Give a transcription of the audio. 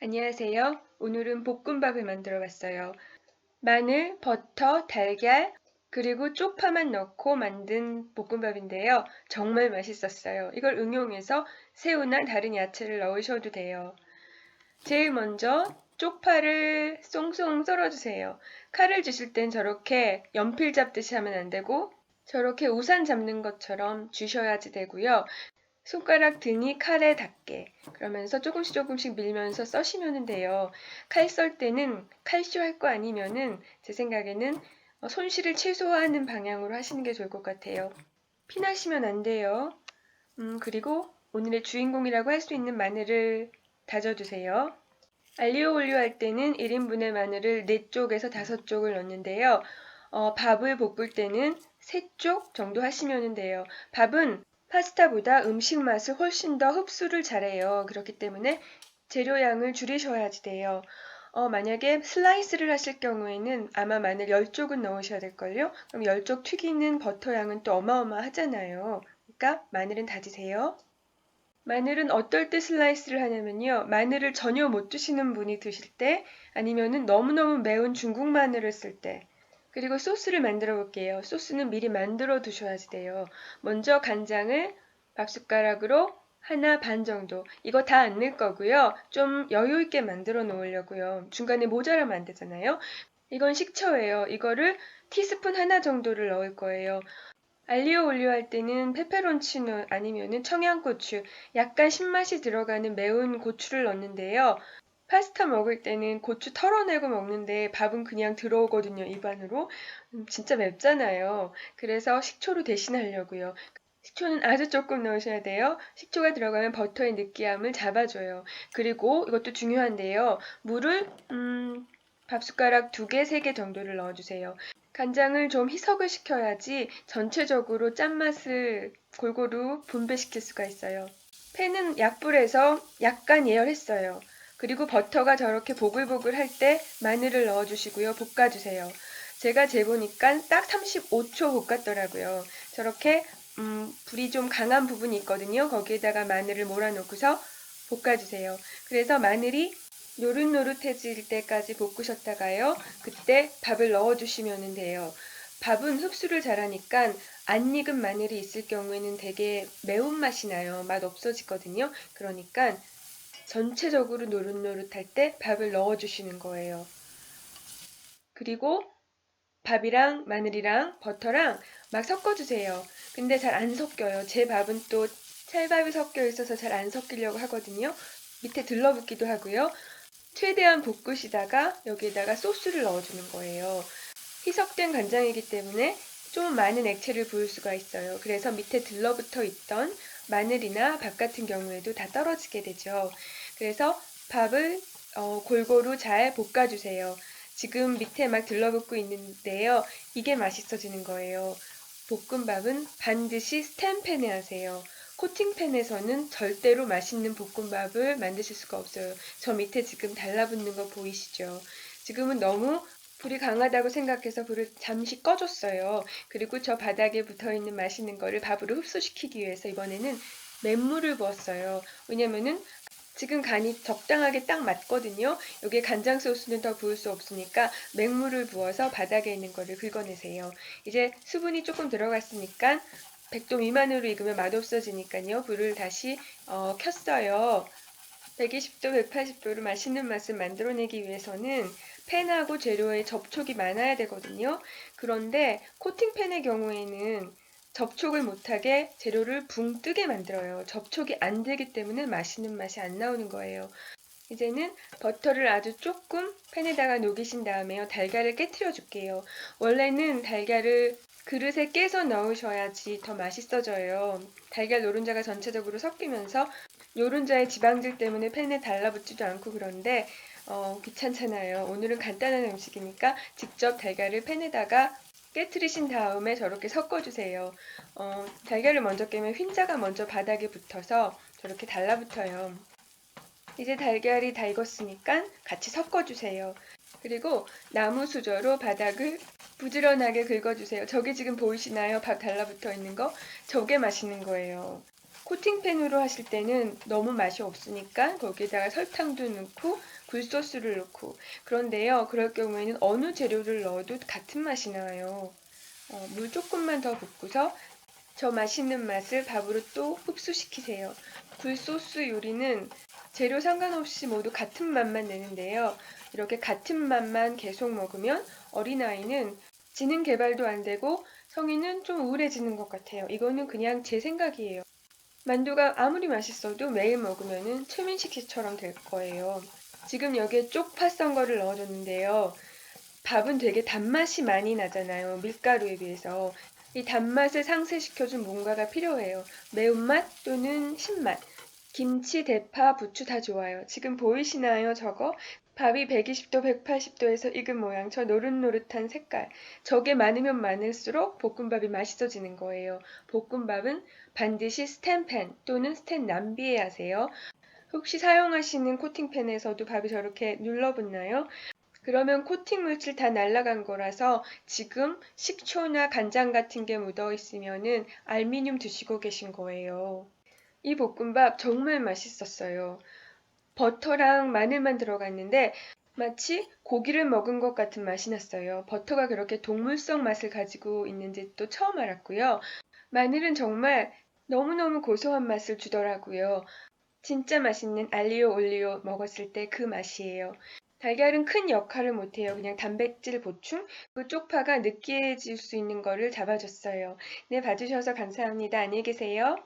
안녕하세요. 오늘은 볶음밥을 만들어 봤어요. 마늘, 버터, 달걀, 그리고 쪽파만 넣고 만든 볶음밥인데요. 정말 맛있었어요. 이걸 응용해서 새우나 다른 야채를 넣으셔도 돼요. 제일 먼저 쪽파를 쏭쏭 썰어주세요. 칼을 주실 땐 저렇게 연필 잡듯이 하면 안 되고 저렇게 우산 잡는 것처럼 주셔야지 되고요. 손가락 등이 칼에 닿게 그러면서 조금씩 조금씩 밀면서 써시면 돼요. 칼 썰 때는 칼쇼 할 거 아니면은 제 생각에는 어, 손실을 최소화하는 방향으로 하시는 게 좋을 것 같아요. 피나시면 안 돼요. 음, 그리고 오늘의 주인공이라고 할 수 있는 마늘을 다져주세요. 알리오 올리오 할 때는 1인분의 마늘을 4쪽에서 5쪽을 넣는데요. 어, 밥을 볶을 때는 3쪽 정도 하시면 돼요. 밥은 파스타보다 음식 맛을 훨씬 더 흡수를 잘해요. 그렇기 때문에 재료 양을 줄이셔야지 돼요. 어, 만약에 슬라이스를 하실 경우에는 아마 마늘 10쪽은 넣으셔야 될걸요? 그럼 10쪽 튀기는 버터 양은 또 어마어마하잖아요. 그러니까 마늘은 다지세요. 마늘은 어떨 때 슬라이스를 하냐면요. 마늘을 전혀 못 드시는 분이 드실 때 아니면은 너무너무 매운 중국 마늘을 쓸 때. 그리고 소스를 만들어 볼게요. 소스는 미리 만들어 두셔야지 돼요. 먼저 간장을 밥숟가락으로 하나 반 정도. 이거 다 안 넣을 거고요. 좀 여유 있게 만들어 놓으려고요. 중간에 모자라면 안 되잖아요. 이건 식초예요. 이거를 티스푼 하나 정도를 넣을 거예요. 알리오 올리오 할 때는 페페론치노 아니면은 청양고추, 약간 신맛이 들어가는 매운 고추를 넣는데요. 파스타 먹을 때는 고추 털어내고 먹는데 밥은 그냥 들어오거든요, 입안으로. 음, 진짜 맵잖아요. 그래서 식초로 대신하려고요. 식초는 아주 조금 넣으셔야 돼요. 식초가 들어가면 버터의 느끼함을 잡아줘요. 그리고 이것도 중요한데요. 물을 음, 밥숟가락 두 개, 세개 정도를 넣어주세요. 간장을 좀 희석을 시켜야지 전체적으로 짠맛을 골고루 분배시킬 수가 있어요. 팬은 약불에서 약간 예열했어요. 그리고 버터가 저렇게 보글보글 할 때 마늘을 넣어주시고요. 볶아주세요. 제가 재보니까 딱 35초 볶았더라고요. 저렇게 음, 불이 좀 강한 부분이 있거든요. 거기에다가 마늘을 몰아놓고서 볶아주세요. 그래서 마늘이 노릇노릇해질 때까지 볶으셨다가요. 그때 밥을 넣어주시면 돼요. 밥은 흡수를 잘하니까 안 익은 마늘이 있을 경우에는 되게 매운맛이 나요. 맛 없어지거든요. 그러니까 전체적으로 노릇노릇할 때 밥을 넣어주시는 거예요. 그리고 밥이랑 마늘이랑 버터랑 막 섞어주세요. 근데 잘 안 섞여요. 제 밥은 또 찰밥이 섞여 있어서 잘 안 섞이려고 하거든요. 밑에 들러붙기도 하고요. 최대한 볶으시다가 여기에다가 소스를 넣어주는 거예요. 희석된 간장이기 때문에 좀 많은 액체를 부을 수가 있어요. 그래서 밑에 들러붙어 있던 마늘이나 밥 같은 경우에도 다 떨어지게 되죠. 그래서 밥을 어, 골고루 잘 볶아주세요. 지금 밑에 막 들러붙고 있는데요. 이게 맛있어지는 거예요. 볶음밥은 반드시 스텐팬에 하세요. 코팅팬에서는 절대로 맛있는 볶음밥을 만드실 수가 없어요. 저 밑에 지금 달라붙는 거 보이시죠? 지금은 너무 불이 강하다고 생각해서 불을 잠시 꺼줬어요. 그리고 저 바닥에 붙어 있는 맛있는 거를 밥으로 흡수시키기 위해서 이번에는 맹물을 부었어요. 왜냐면은 지금 간이 적당하게 딱 맞거든요. 여기에 간장 소스는 더 부을 수 없으니까 맹물을 부어서 바닥에 있는 거를 긁어내세요. 이제 수분이 조금 들어갔으니까 100도 미만으로 익으면 맛없어지니까요. 불을 다시 어, 켰어요. 120도, 180도로 맛있는 맛을 만들어내기 위해서는 팬하고 재료의 접촉이 많아야 되거든요. 그런데 코팅팬의 경우에는 접촉을 못하게 재료를 붕 뜨게 만들어요. 접촉이 안 되기 때문에 맛있는 맛이 안 나오는 거예요. 이제는 버터를 아주 조금 팬에다가 녹이신 다음에요. 달걀을 깨트려 줄게요. 원래는 달걀을 그릇에 깨서 넣으셔야지 더 맛있어져요. 달걀 노른자가 전체적으로 섞이면서 노른자의 지방질 때문에 팬에 달라붙지도 않고 그런데 어, 귀찮잖아요. 오늘은 간단한 음식이니까 직접 달걀을 팬에다가 깨트리신 다음에 저렇게 섞어주세요. 어, 달걀을 먼저 깨면 흰자가 먼저 바닥에 붙어서 저렇게 달라붙어요. 이제 달걀이 다 익었으니까 같이 섞어주세요. 그리고 나무 수저로 바닥을 부지런하게 긁어주세요. 저게 지금 보이시나요? 밥 달라붙어 있는 거? 저게 맛있는 거예요. 코팅팬으로 하실 때는 너무 맛이 없으니까 거기에다가 설탕도 넣고 굴소스를 넣고 그런데요. 그럴 경우에는 어느 재료를 넣어도 같은 맛이 나요. 어, 물 조금만 더 붓고서 저 맛있는 맛을 밥으로 또 흡수시키세요. 굴소스 요리는 재료 상관없이 모두 같은 맛만 내는데요. 이렇게 같은 맛만 계속 먹으면 어린아이는 지능 개발도 안 되고 성인은 좀 우울해지는 것 같아요. 이거는 그냥 제 생각이에요. 만두가 아무리 맛있어도 매일 먹으면 최민식 씨처럼 될 거예요. 지금 여기에 쪽파 썬 거를 넣어줬는데요. 밥은 되게 단맛이 많이 나잖아요. 밀가루에 비해서. 이 단맛을 상쇄시켜준 뭔가가 필요해요. 매운맛 또는 신맛. 김치, 대파, 부추 다 좋아요. 지금 보이시나요, 저거? 밥이 120도, 180도에서 익은 모양, 저 노릇노릇한 색깔. 저게 많으면 많을수록 볶음밥이 맛있어지는 거예요. 볶음밥은 반드시 스텐팬 또는 스텐 남비에 하세요. 혹시 사용하시는 코팅팬에서도 밥이 저렇게 눌러붙나요? 그러면 코팅 물질 다 날아간 거라서 지금 식초나 간장 같은 게 묻어 있으면은 알미늄 드시고 계신 거예요. 이 볶음밥 정말 맛있었어요. 버터랑 마늘만 들어갔는데 마치 고기를 먹은 것 같은 맛이 났어요. 버터가 그렇게 동물성 맛을 가지고 있는지 또 처음 알았고요. 마늘은 정말 너무너무 고소한 맛을 주더라고요. 진짜 맛있는 알리오 올리오 먹었을 때 그 맛이에요. 달걀은 큰 역할을 못해요. 그냥 단백질 보충, 그 쪽파가 느끼해질 수 있는 거를 잡아줬어요. 네, 봐주셔서 감사합니다. 안녕히 계세요.